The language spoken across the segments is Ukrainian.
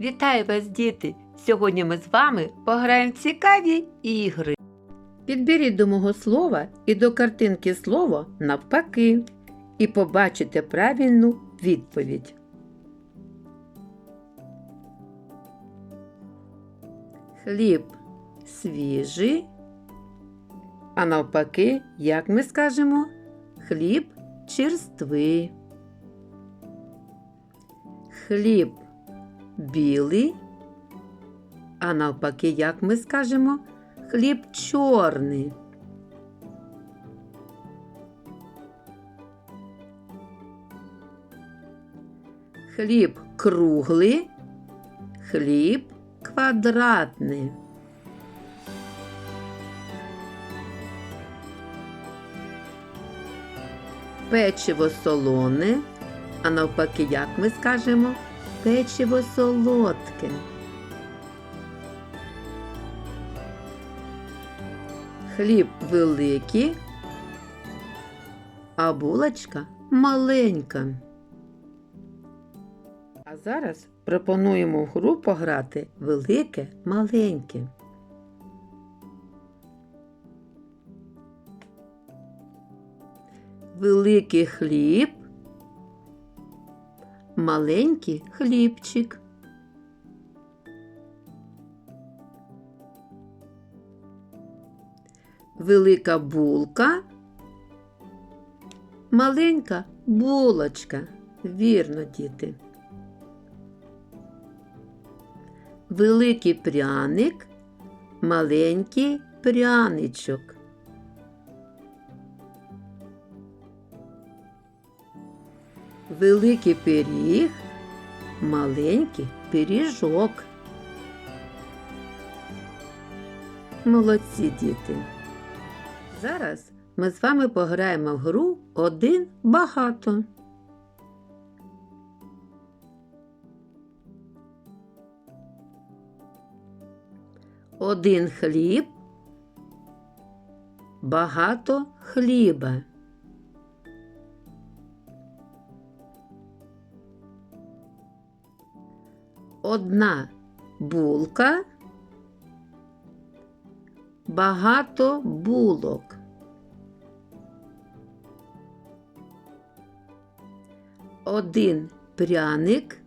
Вітаю вас, діти! Сьогодні ми з вами пограємо в цікаві ігри. Підберіть до мого слова і до картинки слово навпаки. І побачите правильну відповідь. Хліб свіжий. А навпаки, як ми скажемо, хліб черствий. Хліб білий. А навпаки, як ми скажемо, хліб чорний. Хліб круглий, хліб квадратний. Печиво солоне, а навпаки, як ми скажемо, печиво солодке. Хліб великий, а булочка маленька. А зараз пропонуємо в гру пограти велике маленьке. Великий хліб, маленький хлібчик. Велика булка, маленька булочка. Вірно, діти. Великий пряник, маленький пряничок. Великий пиріг, маленький пиріжок. Молодці діти. Зараз ми з вами пограємо в гру один багато. Один хліб, багато хліба. Одна булка, багато булок. Один пряник,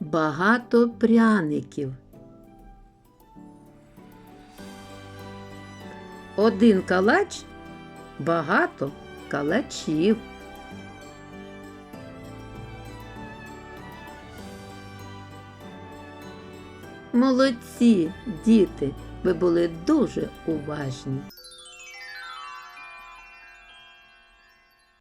багато пряників. Один калач, багато калачів. Молодці, діти, ви були дуже уважні.